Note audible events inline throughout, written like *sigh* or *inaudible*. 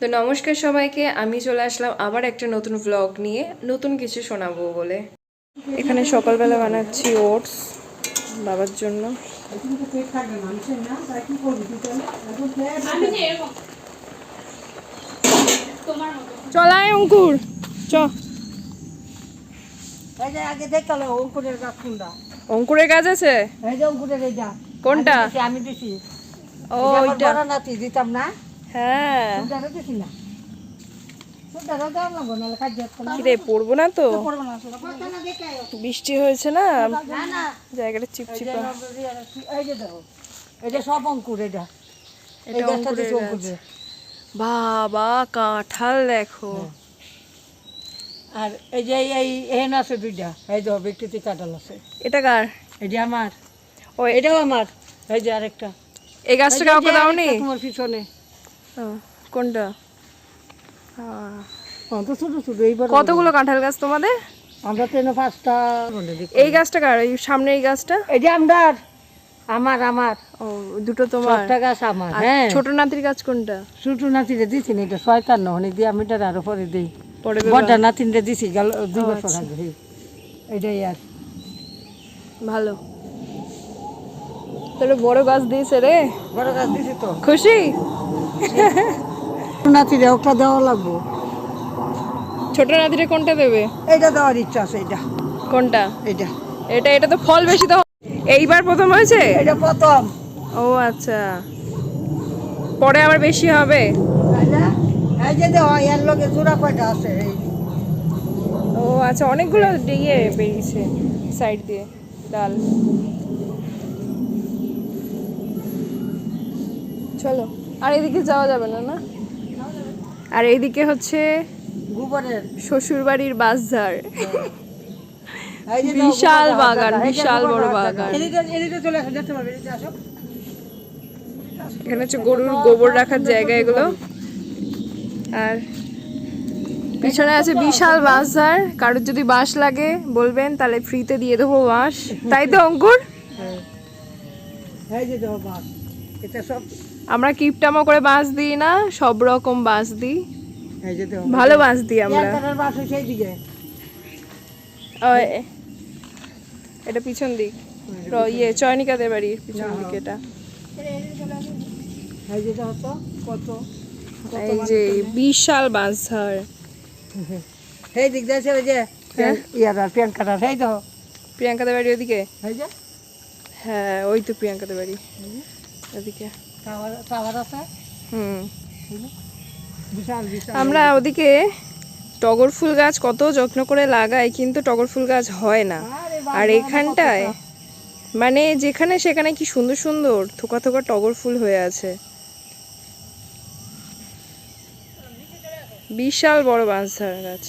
তো নমস্কার সবাইকে আমি চলে আসলাম আবার একটা নতুন ব্লগ নিয়ে নতুন কিছু শোনাবো বলে। এখানে সকালবেলা বানাচ্ছি ওটস বাবার জন্য। চলায় অঙ্কুর চ। অঙ্কুরের গাছ আছে? কোনটা? আমি দিছি, ও দিতাম না? হ্যাঁ। পড়ব না তো? বৃষ্টি হয়েছে না? জায়গাটা চিপচিপা। এটা সব অঙ্কুর এটা এটা। অঙ্কুরের বাবা কাঁঠাল দেখো। আর এই যে এই- এহেন আছে দুইটা। এই যে বিকৃতি কাঁঠাল আছে। এটা কার? এটা আমার। ও এটাও আমার। এই যে আরেকটা। এই গাছটা কাউকে দাওনি? তোমার পিছনে। কোনটা? কতগুলো কাঁঠাল গাছ তোমাদের? আমরা তো এনে পাঁচটা। এই গাছটা কার? এই সামনে এই গাছটা? এই যে আমদার আমার আমার। ও দুটো তোমার। গাছ আমার আর হ্যাঁ। ছোট নাতির গাছ কোনটা? ছোট নাতিরে দিছি না এটা শয়তান দিয়ে আমি এটা আরও পরে দিই। পরে বড়টা নাতিনরে দিছি গেল দুই বছর আগে এই। এইটাই আর। ভালো। তাহলে বড় গাছ দিয়েছে রে। বড় গাছ দিছি তো। খুশি? নাতিরে একটা দেওয়া লাগবো। ছোট নাতিরে কোনটা দেবে? এইটা দেওয়ার ইচ্ছা আছে এইটা কোনটা? এইটা এটা এটা তো ফল বেশি তো। এইবার প্রথম হয়েছে? এইটা প্রথম। ও আচ্ছা। পরে আবার বেশি হবে? এই যে- এই যে দেওয়া এর লগে জোড়া কয়টা আছে এই? ও আচ্ছা অনেকগুলো ইয়ে বেরিয়েছে সাইড দিয়ে ডাল। চলো। আর এদিকে যাওয়া যাবে না না? আর এইদিকে হচ্ছে গোবরের। শ্বশুর বাড়ির বাসঝাড় এই যে বিশাল বাগান, বিশাল বড় বাগান। এদিকে এদিকে এদিকে এখানে হচ্ছে গরুর গোবর রাখার জায়গা এগুলো। আর পিছনে আছে বিশাল বাঁশঝাড় কারোর যদি বাঁশ লাগে বলবেন তাহলে ফ্রিতে দিয়ে দেবো বাঁশ। তাই তো অঙ্কুর? হ্যাঁ। এই যে বাস এটা সব আমরা কিপটামো করে বাঁশ দিই না সব রকম বাঁশ দিই। ভালো বাঁশ দিই আমরা। এটা পিছন দিক। ইয়ে চয়নিকাদের বাড়ির পিছন দিক এটা। এই যে দেখো তো কত এই যে বিশাল বাঁশঝাড় এই দিক দিয়ে আছে ওই যে হ্যাঁ? ইয়ার এই প্রিয়াঙ্কাদের বাড়ি ওদিকে? হ্যাঁ ওই তো প্রিয়াঙ্কাদের বাড়ি ওদিকে। টাওয়ার আছে। হুম। আমরা ওদিকে টগর ফুল গাছ কত যত্ন করে লাগাই কিন্তু টগর ফুল গাছ হয় না। আর এখানটায় মানে যেখানে সেখানে কি সুন্দর সুন্দর থোকা থোকা টগর ফুল হয়ে আছে। বিশাল বড় বাঁশঝাড় গাছ।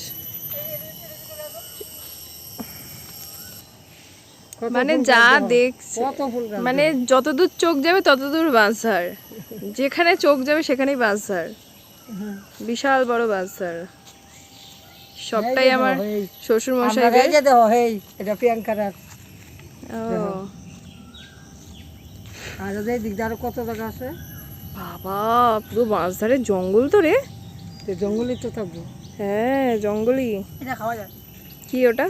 মানে যা। দেখছে। মানে যতদূর চোখ যাবে ততদূর বাঁশঝাড়। যেখানে চোখ যাবে সেখানেই বাঁশঝাড়। বিশাল বড় বাঁশঝাড়। সবটাই আমার শ্বশুর দেখো এটা ও। আর এই দিক দিয়ে আরও কত জায়গা আছে? বাবা পুরো বাঁশঝাড়ের জঙ্গল তো রে। জঙ্গলই তো থাকব। হ্যাঁ জঙ্গলই। এটা খাওয়া যায়। কি ওটা?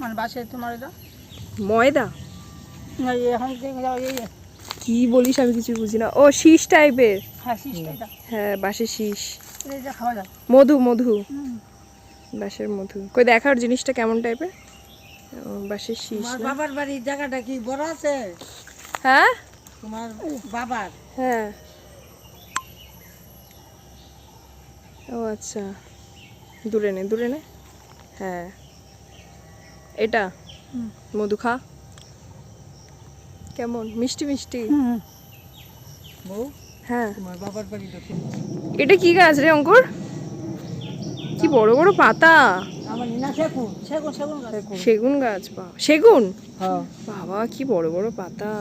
মানে বাসে তোমার এটা? ময়দা? কি বলিস আমি কিছু বুঝি না। ও শীষ টাইপের। হ্যাঁ হ্যাঁ বাঁশের শীষ। যায় মধু মধু। বাঁশের মধু। কই দেখার জিনিসটা কেমন টাইপের? ও, বাঁশের শীষ বাবার বাড়ির জায়গাটা কি বড় আছে? হ্যাঁ? তোমার বাবার? হ্যাঁ। ও আচ্ছা। দূরে নে দূরে নে। হ্যাঁ। এটা? মধু খা। কেমন? মিষ্টি মিষ্টি? হ্যাঁ। এটা কি গাছ রে অঙ্কুর? কি বড় বড় পাতা? সেগুন গাছ। বা সেগুন? হ্যাঁ। বাবা কি বড় বড় পাতা।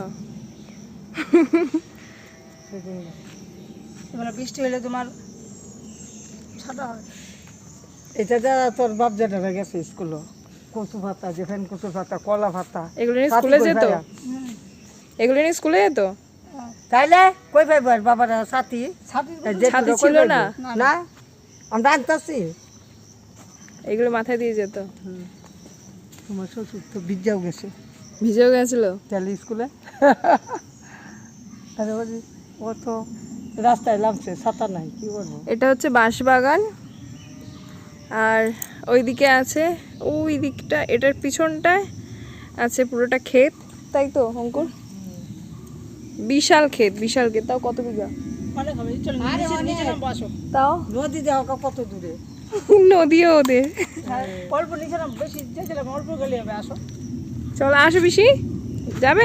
এবার বৃষ্টি হলে তোমার ছাটা হয় এটা যা তোর বাপ যেটা গেছে স্কুলে। কচু পাতা যেখানে কচু পাতা কলা পাতা এগুলো নিয়ে স্কুলে যেত। এগুলো নিয়ে স্কুলে যেত। তাইলে কই পাইব বাবার সাথী? ছাতি ছিল না? না আমরা আনতেছি। এগুলো মাথায় দিয়ে যেত। তোমার শ্বশুর তো বিদ্যাও গেছে। ভিজেও গেছিল? তাহলে স্কুলে? *laughs* আরে ও তো রাস্তায় নামছে ছাতা নাই কি করব এটা হচ্ছে বাঁশবাগান। আর ওইদিকে আছে ওই দিকটা এটার পিছনটায় আছে পুরোটা ক্ষেত তাই তো অঙ্কুর? বিশাল ক্ষেত বিশাল ক্ষেত তাও কত বিঘা? অনেক হবে চলো নিচে নিচে নাম বসো তাও? নদী দেওয়া কত দূরে? *laughs* নদীও ওদের। অল্প নিচে বেশি অল্প গেলে হবে আসো। চলো আসো বেশি যাবে?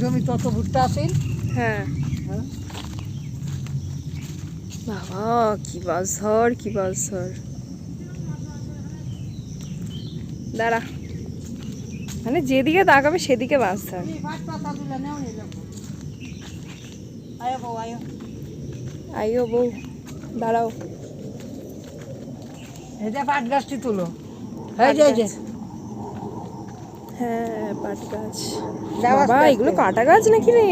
জমি তত ভুট্টা আসিল হ্যাঁ। হ্যাঁ। বাবা কি বাসর কি বাসর দাঁড়া। মানে যেদিকে তাকাবে সেদিকে বাস থাক আইও বউ দাঁড়াও। এই যে পাট গাছটি তুলো। হ্যাঁ পাট গাছ। বাবা এগুলো কাটা গাছ নাকি রে?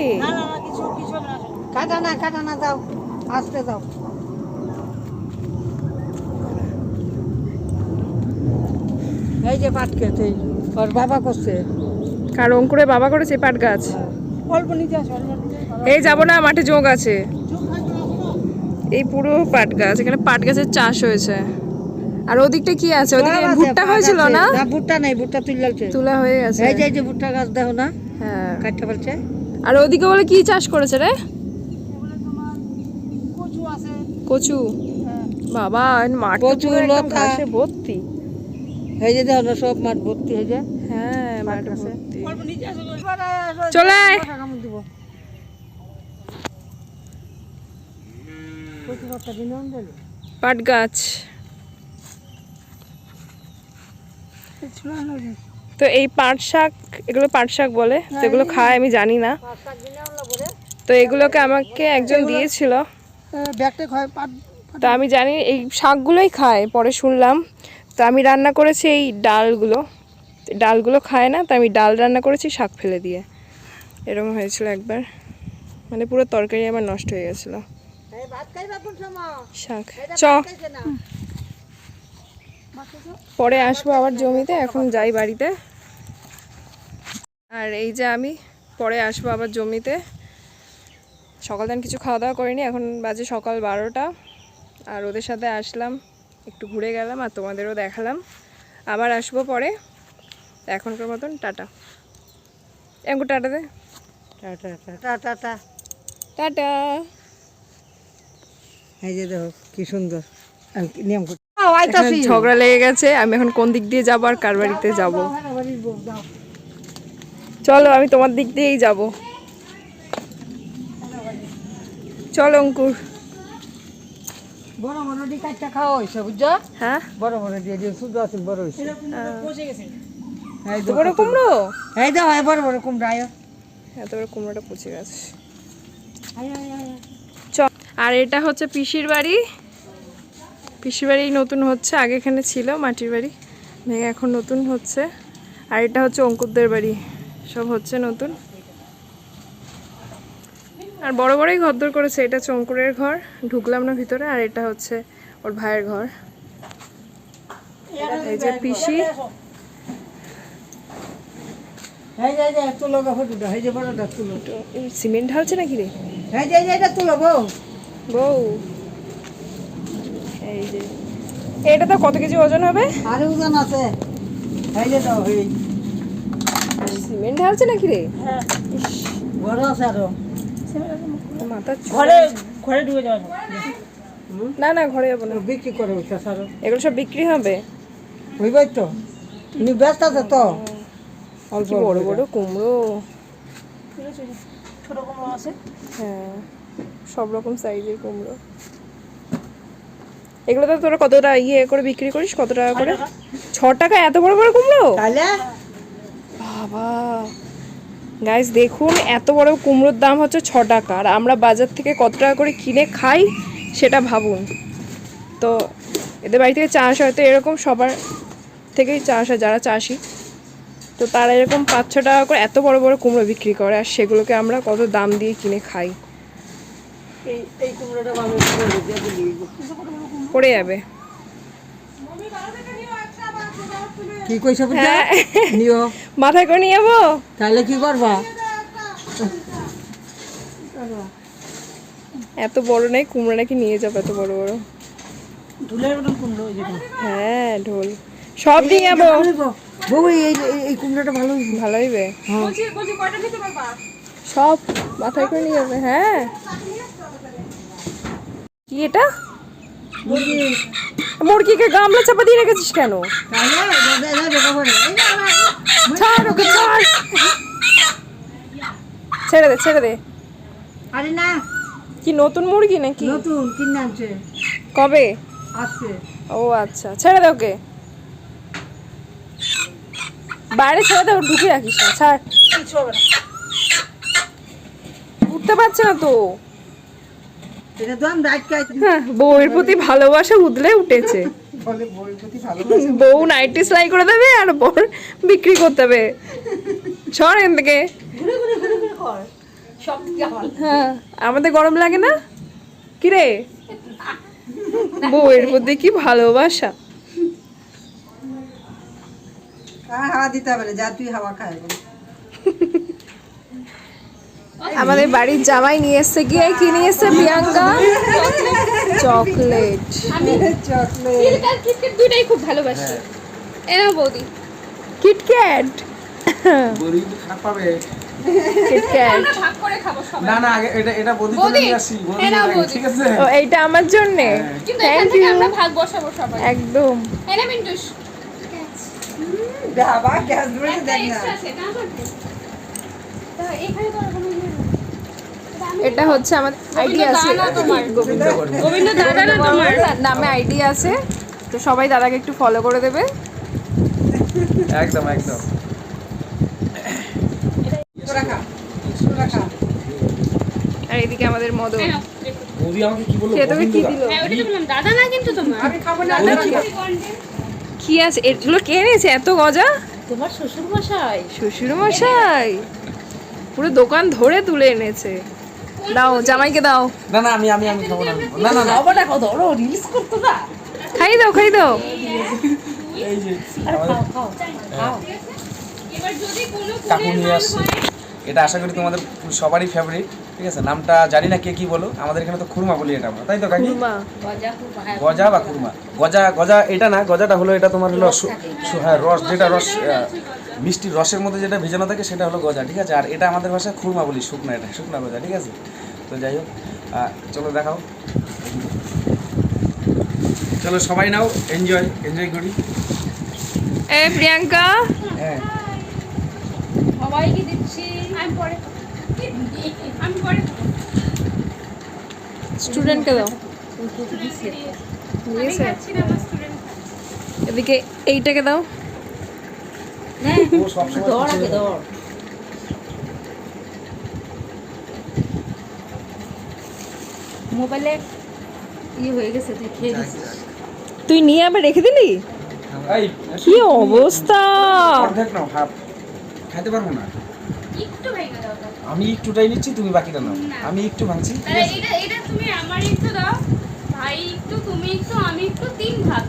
কাটা না কাটা না যাও। আসতে যাও। এই যে পাট খেতে ওর বাবা করছে। কার অঙ্কুরে বাবা করেছে পাট গাছ? অল্প আসো অল্প নিচে আসো। এই যাব না মাঠে যোগ আছে। এই পুরো পাট গাছ এখানে পাট গাছের চাষ হয়েছে। আর ওদিকটা কি আছে? ওদিকে ভুট্টা হয়েছিল না? না ভুট্টা নাই ভুট্টা তুলছে তুলা হয়ে গেছে। এই যে এই যে ভুট্টা গাছ দেখো না। হ্যাঁ। কাটতে পারছে। আর ওদিকে বলে কি চাষ করেছে রে? কচু আছে। কচু? হ্যাঁ। বাবা মাঠ কচু, লতা। ভর্তি। এই যে দেখো সব মাঠ ভর্তি হয়ে যায় হ্যাঁ মাঠ আছে। চলে পাট গাছ। তো এই পাট শাক এগুলো পাট শাক বলে তো এগুলো খায় আমি জানি না। তো এগুলোকে আমাকে একজন দিয়েছিল। তো আমি জানি এই শাকগুলোই খায় পরে শুনলাম। তো আমি রান্না করেছি এই ডালগুলো। ডালগুলো খায় না তো আমি ডাল রান্না করেছি শাক ফেলে দিয়ে। এরকম হয়েছিল একবার। মানে পুরো তরকারি আমার নষ্ট হয়ে গেছিল। শাক। চ। পরে আসব আবার জমিতে এখন যাই বাড়িতে। আর এই যে আমি পরে আসব আবার জমিতে। সকাল দিন কিছু খাওয়া দাওয়া করিনি এখন বাজে সকাল বারোটা। আর ওদের সাথে আসলাম একটু ঘুরে গেলাম আর তোমাদেরও দেখালাম। আবার আসব পরে। এখনকার মতন টাটা। এমন টাটা দে। Tata tata. Tata tata. এই যে দেখো কি সুন্দর। নিয়ম ঝগড়া লেগে গেছে আমি এখন কোন দিক দিয়ে যাব আর কার বাড়িতে যাব? চলো আমি তোমার দিক দিয়েই যাব। চলো অঙ্কুর। বড় বড় ডি কাটটা খাওয়া হয়েছে বুঝছ? হ্যাঁ? বড় বড় দিয়ে দিয়ে শুধু আছে বড় হয়েছে। পচে গেছে। এই এত বড় কুমড়ো? এই দাও এই বড় বড় কুমড়া আয়। এত বড় কুমড়োটা পচে গেছে। আয় আয় আয় চ আর এটা হচ্ছে পিসির বাড়ি। পিসির বাড়ি নতুন হচ্ছে আগে এখানে ছিল মাটির বাড়ি। ভেঙে এখন নতুন হচ্ছে। আর এটা হচ্ছে অঙ্কুরদের বাড়ি। সব হচ্ছে নতুন। আর বড় বড়ই ঘরদোর করেছে এটা হচ্ছে অঙ্কুরের ঘর ঢুকলাম না ভিতরে আর এটা হচ্ছে ওর ভাইয়ের ঘর। এই যে পিসি। সিমেন্ট ঢালছে নাকি রে? এই যে এটা তুলো বউ। বউ। এই যে। এটা তো কত কেজি ওজন হবে? আরে ওজন আছে। এই যে দাও এই। সিমেন্ট ঢালছে নাকি রে? বড় আছে আরও। ঘরে ঘরে ঢুকে যাওয়া না না ঘরে যাব না। বিক্রি করে ওইটা এগুলো সব বিক্রি হবে? বুঝবাই তো। তুমি ব্যস্ত আছে তো? অল্প বড় বড় কুমড়ো। ছোট কুমড়ো আছে। হ্যাঁ সব রকম সাইজের কুমড়ো। এগুলো তো তোরা কতটা ইয়ে করে বিক্রি করিস? কত টাকা করে? ছ টাকা এত বড় বড় কুমড়ো? তাহলে বাবা। গাইস দেখুন এত বড় কুমড়োর দাম হচ্ছে ছ টাকা। আর আমরা বাজার থেকে কত টাকা করে কিনে খাই সেটা ভাবুন। তো এদের বাড়ি থেকে চাষ হয়তো এরকম সবার থেকেই চাষ হয় যারা চাষি। তো তো তারা এরকম পাঁচ ছ টাকা করে এত বড় বড় কুমড়ো বিক্রি করে আর সেগুলোকে আমরা কত দাম দিয়ে কিনে খাই। পড়ে যাবে। কি কইছো বুঝা হ্যাঁ। নিও। মাথায় করে নিয়ে যাব? তাহলে কি করবা? এত বড় নেই কুমড়ো নাকি নিয়ে যাব এত বড় বড়। ধুলের মতন কুমড়ো ওই যেটা হ্যাঁ ঢোল। সব নিয়ে যাব। বউ এই এই- কুমড়োটা ভালো হয়েছে ভালো হইবে? হ্যাঁ। সব মাথায় করে নিয়ে যাবে হ্যাঁ। কি এটা? মুরগিকে গামলা চাপা দিয়ে রেখেছিস কেন? না, না, ছাড় ওকে ছাড়। ছেড়ে দে ছেড়ে দে। আরে না। কি নতুন মুরগি নাকি? নতুন কিনে আনছে। কবে? আসছে ও আচ্ছা ছেড়ে দে ওকে। বাইরে ছেড়ে দে ঢুকে রাখিস না ছাড়। উঠতে পারছে না তো এটা তো আমি রাত খাই হ্যাঁ বউয়ের প্রতি ভালোবাসা উদলে উঠেছে। বউ নাইটি সেলাই করে দেবে আর বর বিক্রি করতে হবে সর এখান থেকে হ্যাঁ আমাদের গরম লাগে না? কি রে বউয়ের প্রতি কি ভালোবাসা? হাওয়া দিতে হবে না, যা তুই হাওয়া খায় আমাদের বাড়ির জামাই নিয়ে এসছে গিয়ে কি নিয়ে এসছে প্রিয়াঙ্কা? চকলেট। কিটকেট দুইটাই খুব ভালোবাসি। বৌদি। কিটক্যাট? বৌদি কিন্তু খারাপ পাবে? কিটক্যাট। ভাগ করে খাব সবাই। না না এটা এটা বৌদি বৌদি, করে আসি। বৌদি হ্যাঁ, নাও আগে, বৌদি। ঠিক আছে? ও এইটা আমার জন্যে? কিন্তু এখান থেকে আমরা ভাগ বসাবো সবাই। একদম। মিন্টুস। গ্যাস ধরে না? এখানে তো ওরকম ইয়ে নেই। তা আমি- এটা হচ্ছে আমার আইডিয়া আছে। গোবিন্দ দাদা না তোমার? নামে আইডিয়া আছে। তো সবাই দাদাকে একটু ফলো করে দেবে। একদম একদম। আর এদিকে আমাদের মদন। বৌদি আমাকে কি বলল? সে তোকে কি দিল? হ্যাঁ, তো বললাম, দাদা না কিন্তু তোমার? আমি খাব না কি কি আছে? এগুলো কে এনেছে? এত গজা? তোমার শ্বশুর মশাই শ্বশুর মশাই পুরো দোকান ধরে তুলে এনেছে। দাও জামাইকে দাও। না না আমি আমি আমি খাব না। না না না। বাবাটা কত বড় রিলস করতো না। খাই দাও খাই দাও। এই যে আমাদের এবার যদি কোনো কাকু নিয়ে আসছে। হয়, এটা আশা করি তোমাদের সবারই ফেভারিট ঠিক আছে? নামটা জানি না কে কি বলো আমাদের এখানে তো খুরমা বলি এটা আমরা তাই তো কাকি? মা গজা বা খুরমা? গজা গজা এটা না গজাটা হলো এটা তোমার হলো হ্যাঁ রস যেটা রস মিষ্টির রসের মধ্যে যেটা ভেজানো থাকে সেটা হলো গজা ঠিক আছে? আর এটা আমাদের ভাষায় খুরমা বলি শুকনা এটা শুকনা গজা ঠিক আছে? তো যাই হোক চলো দেখাও। চলো সবাই নাও এনজয় এনজয় করি। এ প্রিয়াঙ্কা? হ্যাঁ। সবাইকে দিচ্ছি। আমি পরে আমি পরে স্টুডেন্টকে দাও। এদিকে এইটাকে দাও। যায়। মোবাইলে ইয়ে হয়ে গেছে তুই খেয়ে তুই নিয়ে আবার রেখে দিলি? কি অবস্থা? খাইতে পারব না একটু ভেঙে দাও তাহলে। আমি একটুটাই নিচ্ছি তুমি বাকিটা নাও। আমি একটু ভাঙছি এটা এটা তুমি আমার একটু দাও ভাই একটু তুমি একটু আমি একটু তিন ভাগ।